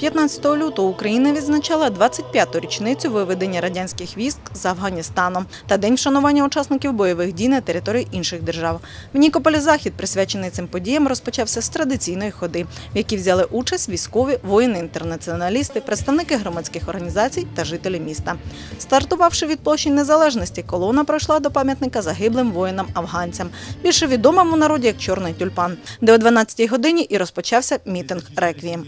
15 лютого Україна відзначала 25-ту річницю виведення радянських військ з Афганістану та день вшанування учасників бойових дій на території інших держав. В Нікополі захід, присвячений цим подіям, розпочався з традиційної ходи, в якій взяли участь військові, воїни-інтернаціоналісти, представники громадських організацій та жителі міста. Стартувавши від площі Незалежності, колона пройшла до пам'ятника загиблим воїнам-афганцям, більше відомому народі як Чорний тюльпан, де о 12-й годині і розпочався мітинг реквієм.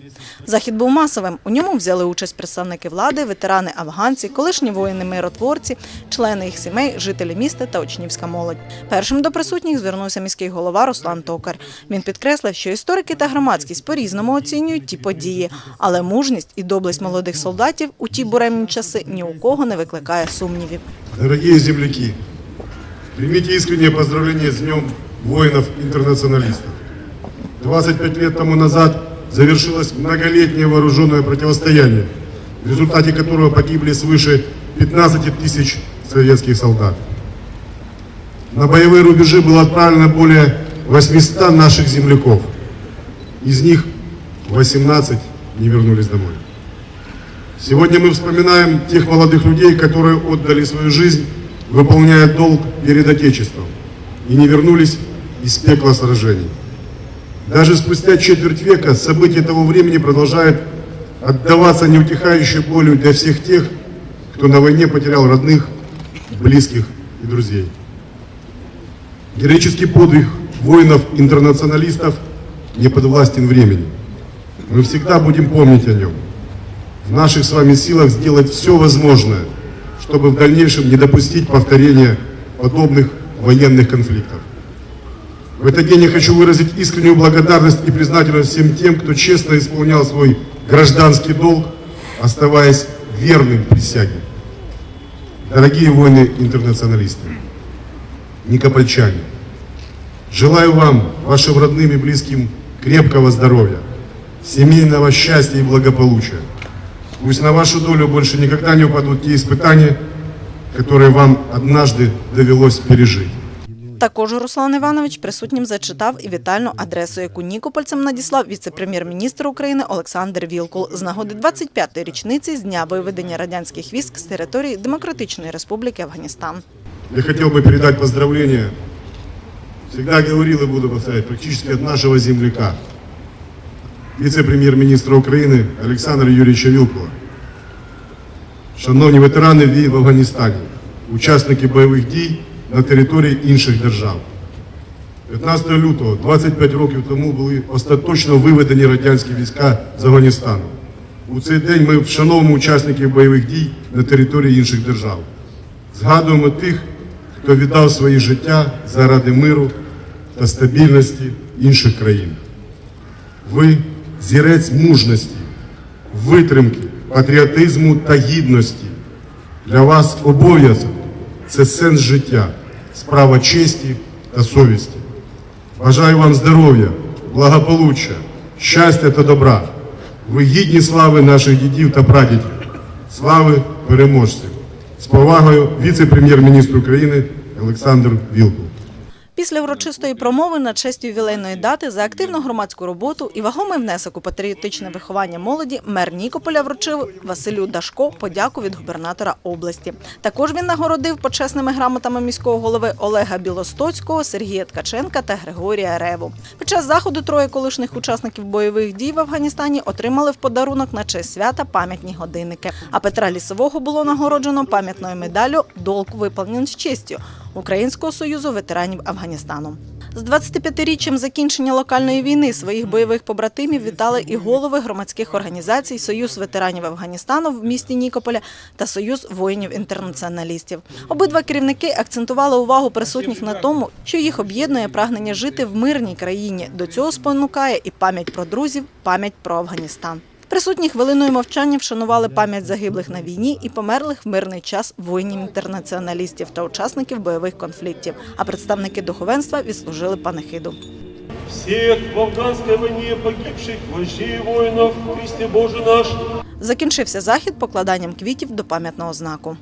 Захід був масовим. У ньому взяли участь представники влади, ветерани афганці, колишні воїни-миротворці, члени їх сімей, жителі міста та учнівська молодь. Першим до присутніх звернувся міський голова Руслан Токар. Він підкреслив, що історики та громадськість по-різному оцінюють ті події, але мужність і доблесть молодих солдатів у ті буремні часи ні у кого не викликає сумнівів. Дорогие земляки, примите искреннее поздравление с Днем воинов-интернационалистов. 25 лет тому назад завершилось многолетнее вооруженное противостояние, в результате которого погибли свыше 15 тысяч советских солдат. На боевые рубежи было отправлено более 800 наших земляков. Из них 18 не вернулись домой. Сегодня мы вспоминаем тех молодых людей, которые отдали свою жизнь, выполняя долг перед Отечеством, и не вернулись из пекла сражений. Даже спустя четверть века события того времени продолжают отдаваться неутихающей болью для всех тех, кто на войне потерял родных, близких и друзей. Героический подвиг воинов-интернационалистов не подвластен времени. Мы всегда будем помнить о нем. В наших с вами силах сделать все возможное, чтобы в дальнейшем не допустить повторения подобных военных конфликтов. В этот день я хочу выразить искреннюю благодарность и признательность всем тем, кто честно исполнял свой гражданский долг, оставаясь верным присяге. Дорогие воины-интернационалисты, никопольчане, желаю вам, вашим родным и близким крепкого здоровья, семейного счастья и благополучия. Пусть на вашу долю больше никогда не упадут те испытания, которые вам однажды довелось пережить. Також Руслан Іванович присутнім зачитав і вітальну адресу, яку нікопольцям надіслав віце-прем'єр-міністр України Олександр Вілкул з нагоди 25-ї річниці з дня виведення радянських військ з території Демократичної Республіки Афганістан. Я хотел бы передать поздравления, всегда говорил и буду повторять, практически от нашего земляка, вице-прем'єр-міністра України Олександра Юрійовича Вілкова. Шановні ветерани в Афганістані, учасники бойових дій на території інших держав. 15 лютого, 25 років тому, були остаточно виведені радянські війська з Афганістану. У цей день ми вшановуємо учасників бойових дій на території інших держав. Згадуємо тих, хто віддав свої життя заради миру та стабільності інших країн. Ви зірець мужності, витримки, патріотизму та гідності. Для вас обов'язок це сенс життя, справа честі та совісті. Бажаю вам здоров'я, благополуччя, щастя та добра. Ви гідні слави наших дідів та прадідів, слави переможців. З повагою віце-прем'єр-міністр України Олександр Вілкул. Після урочистої промови на честь ювілейної дати за активну громадську роботу і вагомий внесок у патріотичне виховання молоді мер Нікополя вручив Василю Дашко подяку від губернатора області. Також він нагородив почесними грамотами міського голови Олега Білостоцького, Сергія Ткаченка та Григорія Реву. Під час заходу троє колишніх учасників бойових дій в Афганістані отримали в подарунок на честь свята пам'ятні годинники. А Петра Лісового було нагороджено пам'ятною медаллю «Долг виповнен з честю» Українського союзу ветеранів Афганістану. З 25-річчям закінчення локальної війни своїх бойових побратимів вітали і голови громадських організацій Союз ветеранів Афганістану в місті Нікополя та Союз воїнів-інтернаціоналістів. Обидва керівники акцентували увагу присутніх на тому, що їх об'єднує прагнення жити в мирній країні. До цього спонукає і пам'ять про друзів, пам'ять про Афганістан. Присутні хвилиною мовчання вшанували пам'ять загиблих на війні і померлих в мирний час воїнів-інтернаціоналістів та учасників бойових конфліктів. А представники духовенства відслужили панихиду. всех в афганской войне погибших вождей и воинов, Христе Боже наш, Закінчився захід покладанням квітів до пам'ятного знаку.